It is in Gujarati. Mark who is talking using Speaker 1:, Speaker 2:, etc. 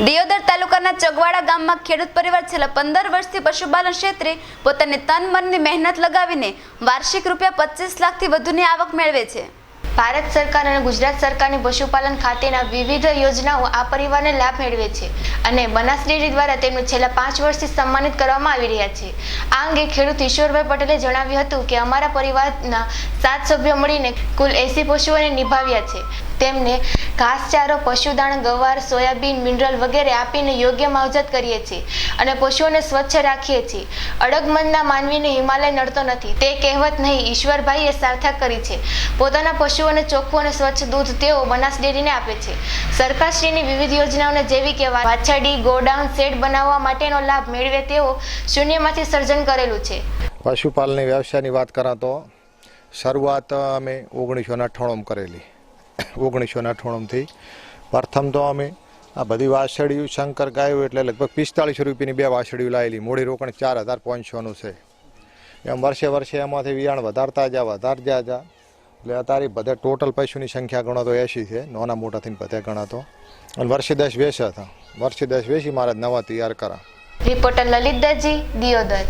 Speaker 1: દિયોદર તાલુકાના ચગવાડા ગામમાં ખેડૂત પરિવાર છેલ્લા પંદર વર્ષથી પશુપાલન ક્ષેત્રે પોતાની તન મનની મહેનત લગાવીને વાર્ષિક રૂપિયા પચીસ લાખથી વધુની આવક મેળવે છે.
Speaker 2: ભારત સરકાર અને ગુજરાત સરકારની પશુપાલન ખાતેના વિવિધ યોજનાઓ આ પરિવારને લાભ મેળવે છે અને બનાસ ડેરી દ્વારા તેમને છેલ્લા પાંચ વર્ષથી સન્માનિત કરવામાં આવી રહ્યા છે. આ અંગે ખેડૂત ઈશ્વરભાઈ પટેલે જણાવ્યું હતું કે અમારા પરિવારના સાત સભ્યો મળીને કુલ એસી પશુઓને નિભાવ્યા છે. તેમને ઘાસચારો, પશુદાણ, ગવાર, સોયાબીન, મિનરલ વગેરે આપીને યોગ્ય માવજત કરીએ છીએ અને પશુઓને સ્વચ્છ રાખીએ છીએ. અડગમનના માનવીને હિમાલય નડતો નથી. તે કહેવત નહીં, ઈશ્વરભાઈએ સાર્થક કરી છે. પોતાના પશુઓને ચોખ્ખું અને સ્વચ્છ દૂધ તેઓ બનાસ ડેરીને આપે છે. સરકારશ્રીની વિવિધ યોજનાઓને જેવી કે વાછરડી, ગોડાઉન, શેડ બનાવવા માટેનો લાભ મેળવે તેઓ શૂન્યમાંથી સર્જન કરેલું છે.
Speaker 3: પશુપાલનની વ્યવસાયની વાત કરા તો શરૂઆત અમે ઓગણીસો અઠ્ઠાણું કરેલી. ઓગણીસો અઠ્ઠાણુંથી પ્રથમ તો અમે આ બધી વાછડીઓ શંકર ગાયો એટલે લગભગ પિસ્તાળીસો રૂપિયાની બે વાછડીઓ લાવેલી મૂડી રોકાણ ચાર હજાર પાંચસોનું છે. એમ વર્ષે વર્ષે એમાંથી વિયાણ વધારતા જા વધારતા જા. એટલે અત્યારે બધા ટોટલ પશુની સંખ્યા ગણો તો એસી છે. નાના મોટા થઈને બધા ગણાતો. અને વર્ષે દસ વેસ હતા. વર્ષે દસ વેસી મારા નવા તૈયાર કરા.
Speaker 2: રિપોર્ટર લલિત દિયોદર.